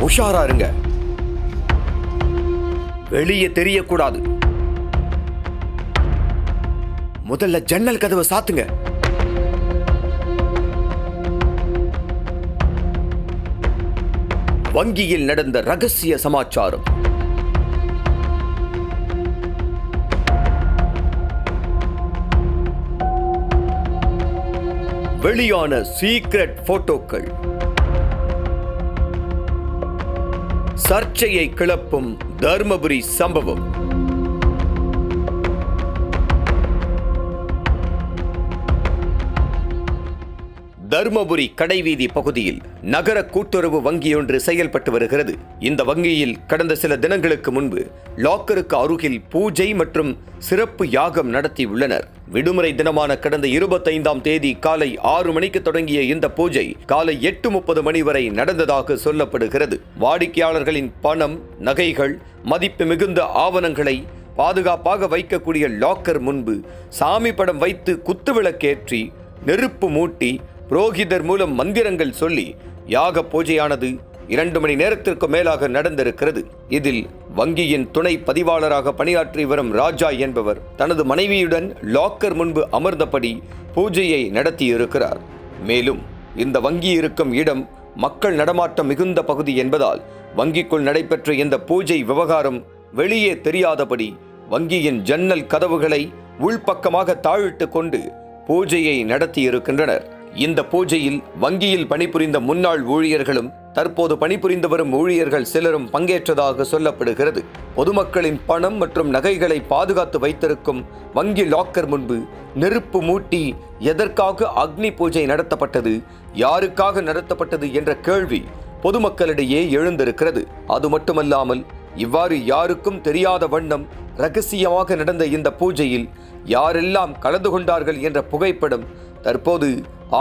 உஷாரா இருங்க. வெளியே தெரியக்கூடாது. முதல்ல ஜன்னல் கதவை சாத்துங்க. வங்கியில் நடந்த ரகசிய சமாச்சாரம். வெளியான சீக்ரெட் போட்டோக்கள். சர்ச்சையை கிளப்பும் தர்மபுரி சம்பவம். தர்மபுரி கடைவீதி பகுதியில் நகர கூட்டுறவு வங்கியொன்று செயல்பட்டு வருகிறது. இந்த வங்கியில் கடந்த சில தினங்களுக்கு முன்பு லாக்கருக்கு அருகில் பூஜை மற்றும் சிறப்பு யாகம் நடத்தியுள்ளனர். விடுமுறை தினமான கடந்த இருபத்தைந்தாம் தேதி காலை ஆறு மணிக்கு தொடங்கிய இந்த பூஜை காலை எட்டு முப்பது மணி வரை நடந்ததாக சொல்லப்படுகிறது. வாடிக்கையாளர்களின் பணம் நகைகள் மதிப்பு மிகுந்த ஆவணங்களை பாதுகாப்பாக வைக்கக்கூடிய லாக்கர் முன்பு சாமி படம் வைத்து குத்துவிளக்கேற்றி நெருப்பு மூட்டி புரோகிதர் மூலம் மந்திரங்கள் சொல்லி யாக பூஜையானது இரண்டு மணி நேரத்திற்கு மேலாக நடந்திருக்கிறது. இதில் வங்கியின் துணை பதிவாளராக பணியாற்றி வரும் ராஜா என்பவர் தனது மனைவியுடன் லாக்கர் முன்பு அமர்ந்தபடி பூஜையை நடத்தியிருக்கிறார். மேலும் இந்த வங்கி இருக்கும் இடம் மக்கள் நடமாட்டம் மிகுந்த பகுதி என்பதால் வங்கிக்குள் நடைபெற்ற இந்த பூஜை விவகாரம் வெளியே தெரியாதபடி வங்கியின் ஜன்னல் கதவுகளை உள்பக்கமாக தாழிட்டு கொண்டு பூஜையை நடத்தியிருக்கின்றனர். இந்த பூஜையில் வங்கியில் பணிபுரிந்த முன்னாள் ஊழியர்களும் தற்போது பணிபுரிந்து வரும் ஊழியர்கள் சிலரும் பங்கேற்றதாக சொல்லப்படுகிறது. பொதுமக்களின் பணம் மற்றும் நகைகளை பாதுகாத்து வைத்திருக்கும் வங்கி லாக்கர் முன்பு நெருப்பு மூட்டி எதற்காக அக்னி பூஜை நடத்தப்பட்டது யாருக்காக நடத்தப்பட்டது என்ற கேள்வி பொதுமக்களிடையே எழுந்திருக்கிறது. அது மட்டுமல்லாமல் இவ்வாறு யாருக்கும் தெரியாத வண்ணம் ரகசியமாக நடந்த இந்த பூஜையில் யாரெல்லாம் கலந்து கொண்டார்கள் என்ற புகைப்படம் தற்போது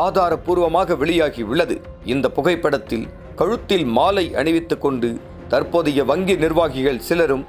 ஆதாரபூர்வமாக வெளியாகி உள்ளது இந்த புகைப்படத்தில் கழுத்தில் மாலை அணிவித்துக் கொண்டு தற்போதைய வங்கி நிர்வாகிகள் சிலரும்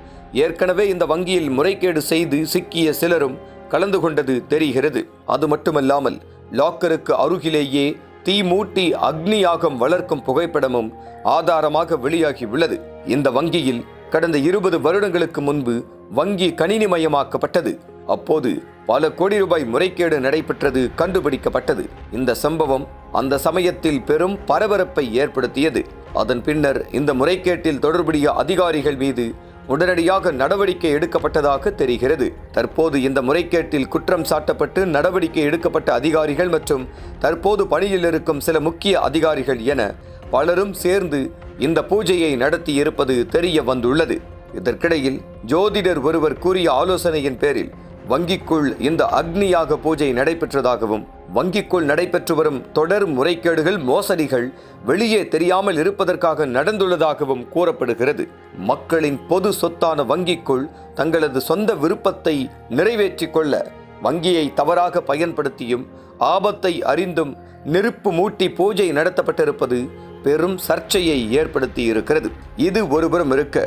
ஏற்கனவே இந்த வங்கியில் முறைகேடு செய்து சிக்கிய சிலரும் கலந்து கொண்டது தெரிகிறது. அது மட்டுமல்லாமல் லாக்கருக்கு அருகிலேயே தீ மூட்டி அக்னியாகம் வளர்க்கும் புகைப்படமும் ஆதாரமாக வெளியாகி உள்ளது இந்த வங்கியில் கடந்த இருபது வருடங்களுக்கு முன்பு வங்கி கணினிமயமாக்கப்பட்டது. அப்போது பல கோடி ரூபாய் முறைகேடு நடைபெற்றது கண்டுபிடிக்கப்பட்டது. இந்த சம்பவம் அந்த சமயத்தில் பெரும் பரபரப்பை ஏற்படுத்தியது. அதன் பின்னர் இந்த முறைகேட்டில் தொடர்புடைய அதிகாரிகள் மீது உடனடியாக நடவடிக்கை எடுக்கப்பட்டதாக தெரிகிறது. தற்போது இந்த முறைகேட்டில் குற்றம் சாட்டப்பட்டு நடவடிக்கை எடுக்கப்பட்ட அதிகாரிகள் மற்றும் தற்போது பணியில் இருக்கும் சில முக்கிய அதிகாரிகள் என பலரும் சேர்ந்து இந்த பூஜையை நடத்தி இருப்பது தெரிய வந்துள்ளது. இதற்கிடையில் ஜோதிடர் ஒருவர் கூறிய ஆலோசனையின் பேரில் வங்கிக்குள் இந்த அக்னியாக பூஜை நடைபெற்றதாகவும் வங்கிக்குள் நடைபெற்று வரும் தொடர் முறைகேடுகள் மோசடிகள் வெளியே தெரியாமல் இருப்பதற்காக நடந்துள்ளதாகவும் கூறப்படுகிறது. மக்களின் பொது சொத்தான வங்கிக்குள் தங்களது சொந்த விருப்பத்தை நிறைவேற்றிக் கொள்ள வங்கியை தவறாக பயன்படுத்தியும் ஆபத்தை அறிந்தும் நெருப்பு மூட்டி பூஜை நடத்தப்பட்டிருப்பது பெரும் சர்ச்சையை ஏற்படுத்தி இருக்கிறது இது ஒருபுறம் இருக்க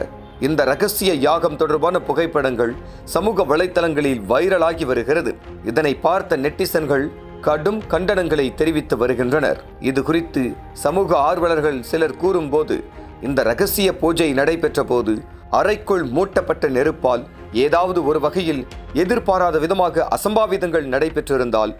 இந்த ரகசிய யாகம் தொடர்பான புகைப்படங்கள் சமூக வலைத்தளங்களில் வைரலாகி வருகிறது. இதனை பார்த்த நெட்டிசன்கள் கடும் கண்டனங்களை தெரிவித்து வருகின்றனர். இது குறித்து சமூக ஆர்வலர்கள் சிலர் கூறும்போது இந்த ரகசிய பூஜை நடைபெற்ற போது அறைக்குள் மூட்டப்பட்ட நெருப்பால் ஏதாவது ஒரு வகையில் எதிர்பாராத விதமாக அசம்பாவிதங்கள் நடைபெற்றிருந்தால்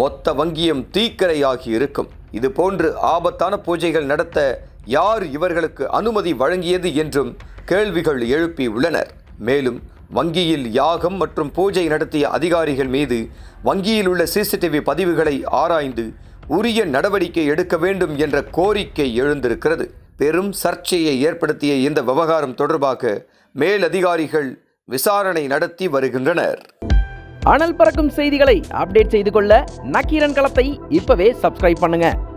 மொத்த வங்கியும் தீக்கரையாகி இருக்கும். இது போன்று ஆபத்தான பூஜைகள் நடத்த யார் இவர்களுக்கு அனுமதி வழங்கியது என்றும் கேள்விகள் எழுப்பி உள்ளனர். மேலும் வங்கியில் யாகம் மற்றும் பூஜை நடத்திய அதிகாரிகள் மீது வங்கியில் உள்ள சிசிடிவி பதிவுகளை ஆராய்ந்து உரிய நடவடிக்கை எடுக்க வேண்டும் என்ற கோரிக்கை எழுந்திருக்கிறது. பெரும் சர்ச்சையை ஏற்படுத்திய இந்த விவகாரம் தொடர்பாக மேலதிகாரிகள் விசாரணை நடத்தி வருகின்றனர். அனல் பறக்கும் செய்திகளை அப்டேட் செய்து கொள்ள நக்கீரன் களத்தை இப்பவே சப்ஸ்கிரைப் பண்ணுங்க.